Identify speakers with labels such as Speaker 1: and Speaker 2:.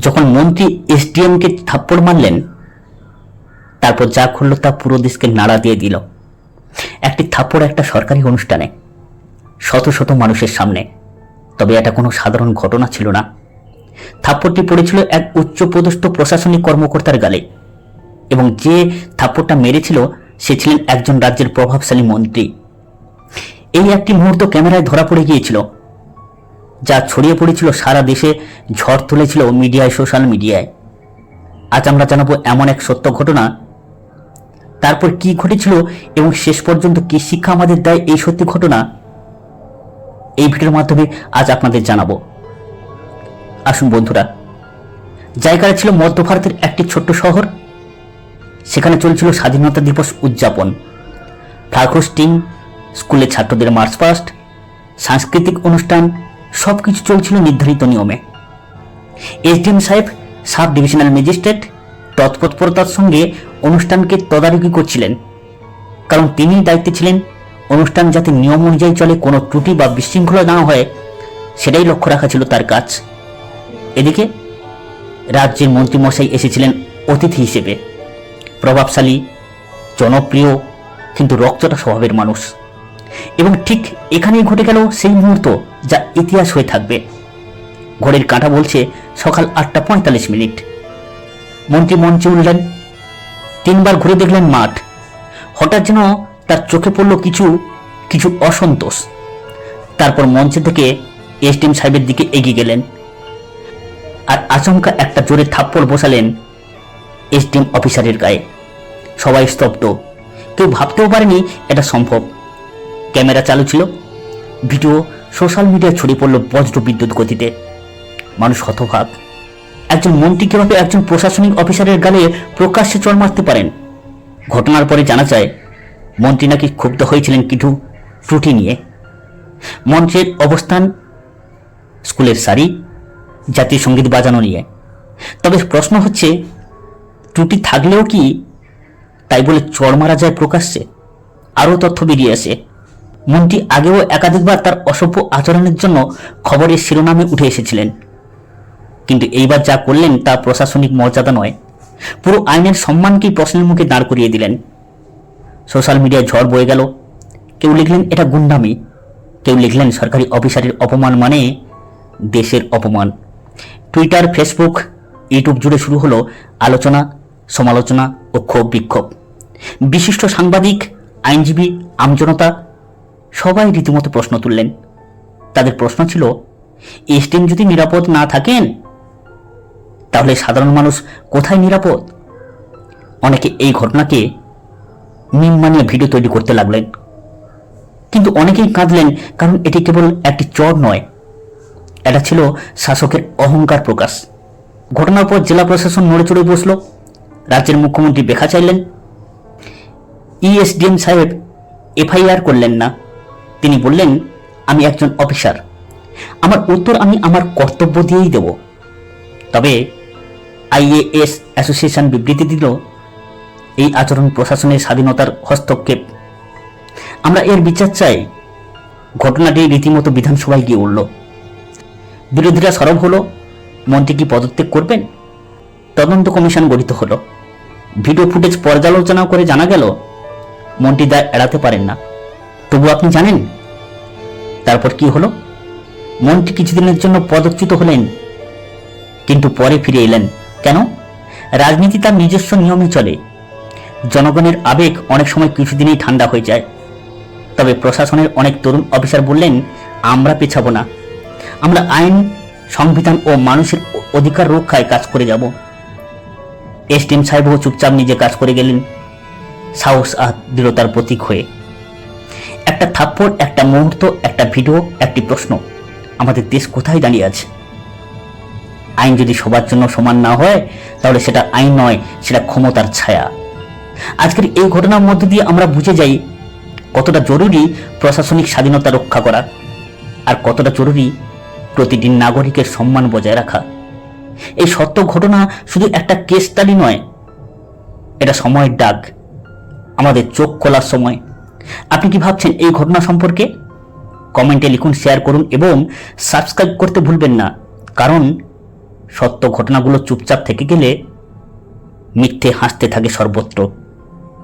Speaker 1: যখন মন্ত্রী এসডিএমকে থাপ্পড় মারলেন, তারপর যা করল তা পুরো দেশকে নাড়া দিয়ে দিল। একটি থাপ্পড় একটা সরকারি অনুষ্ঠানে, শত শত মানুষের সামনে। তবে এটা কোনো সাধারণ ঘটনা ছিল না। থাপ্পড়টি পড়েছিল এক উচ্চপদস্থ প্রশাসনিক কর্মকর্তার গালে। এবং যে থাপ্পড়টা মেরেছিল, সে ছিলেন একজন রাজ্যের প্রভাবশালী মন্ত্রী। এই একটি মুহূর্ত ক্যামেরায় ধরা পড়ে গিয়েছিল। যা ছড়িয়ে পড়েছিল সারা দেশে ঝড় তুলেছিল মিডিয়ায়, সোশ্যাল মিডিয়ায়। আজ আমরা জানাব এমন এক সত্য ঘটনা। তারপর কি ঘটেছিল এবং শেষ পর্যন্ত কি শিক্ষা আমাদের দেয় এই সত্যি ঘটনা, এই ভিডিওর মাধ্যমে আজ আপনাদের জানাব। আসুন বন্ধুরা, জায়গাটা ছিল মধ্য ভারতের একটি ছোট্ট শহর। সেখানে চলছিল স্বাধীনতা দিবস উদযাপন। ফ্লাগ হোস্টিং স্কুলে ছাত্রদের মার্চ পাস্ট সাংস্কৃতিক অনুষ্ঠান সব কিছু চলছিল নির্ধারিত নিয়মে। এসডিএম সাহেব সাব ডিভিশনাল ম্যাজিস্ট্রেট, তৎপরতার সঙ্গে অনুষ্ঠানকে তদারকি করছিলেন। কারণ তিনি দায়িত্বে ছিলেন, অনুষ্ঠান যাতে নিয়ম অনুযায়ী চলে, কোনো ত্রুটি বা বিশৃঙ্খলা না হয়, সেটাই লক্ষ্য রাখা ছিল তার কাজ। এদিকে রাজ্যের মন্ত্রীমশাই এসেছিলেন অতিথি হিসেবে। প্রভাবশালী, জনপ্রিয়, কিন্তু রক্তটা স্বভাবের মানুষ। এবং ঠিক এখানেই ঘটে গেল সেই মুহূর্ত যা ইতিহাস হয়ে থাকবে। ঘড়ির কাঁটা বলছে সকাল আটটা পঁয়তাল্লিশ মিনিট। মন্ত্রী মঞ্চে উঠলেন। তিনবার ঘুরে দেখলেন মাঠ। হঠাৎ যেন তার চোখে পড়ল কিছু কিছু অসন্তোষ। তারপর মঞ্চে থেকে এসডিএম সাহেবের দিকে এগিয়ে গেলেন। আর আচমকা একটা জোরে থাপ্পড় বসালেন এসডিএম অফিসারের গায়ে। সবাই স্তব্ধ। কেউ ভাবতেও পারেনি এটা সম্ভব। ক্যামেরা চালু ছিল। ভিডিও সোশ্যাল মিডিয়ায় ছড়িয়ে পড়ল বজ্র বিদ্যুৎ গতিতে। মানুষ হতভাগ। একজন মন্ত্রী কীভাবে একজন প্রশাসনিক অফিসারের গালে প্রকাশ্যে চড় মারতে পারেন? ঘটনার পরে জানা যায়, মন্ত্রী নাকি ক্ষুব্ধ হয়েছিলেন কিছু ত্রুটি নিয়ে। মঞ্চের অবস্থান, স্কুলের শাড়ি, জাতীয় সংগীত বাজানো নিয়ে। তবে প্রশ্ন হচ্ছে, ত্রুটি থাকলেও কি তাই বলে চড় মারা যায় প্রকাশ্যে? আরও তথ্য বেরিয়ে আসে। মন্ত্রী আগেও একাধিকবার তার অসভ্য আচরণের জন্য খবরের শিরোনামে উঠে এসেছিলেন। কিন্তু এইবার যা করলেন তা প্রশাসনিক মর্যাদা নয়। পুরো আইনের সম্মানকেই প্রশ্নের মুখে দাঁড় করিয়ে দিলেন। সোশ্যাল মিডিয়ায় ঝড় বয়ে গেল। কেউ লিখলেন, এটা গুন্ডামি। কেউ লিখলেন, সরকারি অফিসারের অপমান মানে দেশের অপমান। টুইটার, ফেসবুক, ইউটিউব জুড়ে শুরু হলো আলোচনা, সমালোচনা ও ক্ষোভ বিক্ষোভ। বিশিষ্ট সাংবাদিক, আইনজীবী, আমজনতা সবাই রীতিমতো প্রশ্ন তুললেন। তাদের প্রশ্ন ছিল এসটিএম যদি নিরাপদ না থাকেন, তাহলে সাধারণ মানুষ কোথায় নিরাপদ? অনেকে এই ঘটনাকে মিম মানিয়ে ভিডিও তৈরি করতে লাগলেন। কিন্তু অনেকেই কাঁদলেন, কারণ এটি কেবল একটি চর নয়। এটা ছিল শাসকের অহংকার প্রকাশ। ঘটনার পর জেলা প্রশাসন নড়ে চড়ে বসল। রাজ্যের মুখ্যমন্ত্রী বেখা চাইলেন, ইএসডিএম সাহেব, এফআইআর করলেন না। তিনি বললেন, আমি একজন অফিসার। আমার উত্তর আমি আমার কর্তব্য দিয়েই দেব। তবে আইএএস অ্যাসোসিয়েশন বিবৃতি দিল, এই আচরণ প্রশাসনের স্বাধীনতার হস্তক্ষেপ। আমরা এর বিচার চাই। ঘটনাটি রীতিমতো বিধানসভায় গিয়ে উঠল। বিরোধীরা সরব হলো, মন্ত্রী কি পদত্যাগ করবেন? তদন্ত কমিশন গঠিত হলো। ভিডিও ফুটেজ পর্যালোচনা করে জানা গেল, মন্ত্রী দায় এড়াতে পারেন না। তবু আপনি জানেন? তারপর কি হলো? মন্ত্রী কিছুদিনের জন্য পদচ্যুত হলেন, কিন্তু পরে ফিরে এলেন। কেন? রাজনীতি তার নিজস্ব নিয়মে চলে। জনগণের আবেগ অনেক সময় কিছুদিনেই ঠান্ডা হয়ে যায়। তবে প্রশাসনের অনেক তরুণ অফিসার বললেন, আমরা পেছাবো না। আমরা আইন, সংবিধান ও মানুষের অধিকার রক্ষায় কাজ করে যাব। এস এসডিএম সাহেবও চুপচাপ নিজে কাজ করে গেলেন, সাহস আর দৃঢ়তার প্রতীক হয়ে। একটা থাপ্পড়, একটা মুহূর্ত, একটা ভিডিও, একটি প্রশ্ন। আমাদের দেশ কোথায় দাঁড়িয়ে আছে? আইন যদি সবার জন্য সমান না হয়, তাহলে সেটা আইন নয়, সেটা ক্ষমতার ছায়া। আজকের এই ঘটনার মধ্য দিয়ে আমরা বুঝে যাই কতটা জরুরি প্রশাসনিক স্বাধীনতা রক্ষা করা আর কতটা জরুরি প্রতিটি নাগরিকের সম্মান বজায় রাখা। এই সত্য ঘটনা শুধু একটা কেস নয়, এটা সময়ের ডাক আমাদের চোখ খোলার সময় আপনি কি ভাবছেন এই ঘটনা সম্পর্কে? কমেন্টে লিখুন, শেয়ার করুন এবং সাবস্ক্রাইব করতে ভুলবেন না। কারণ সত্য ঘটনাগুলো চুপচাপ থেকে গেলে মিথ্যে হাসতে থাকে সর্বত্র।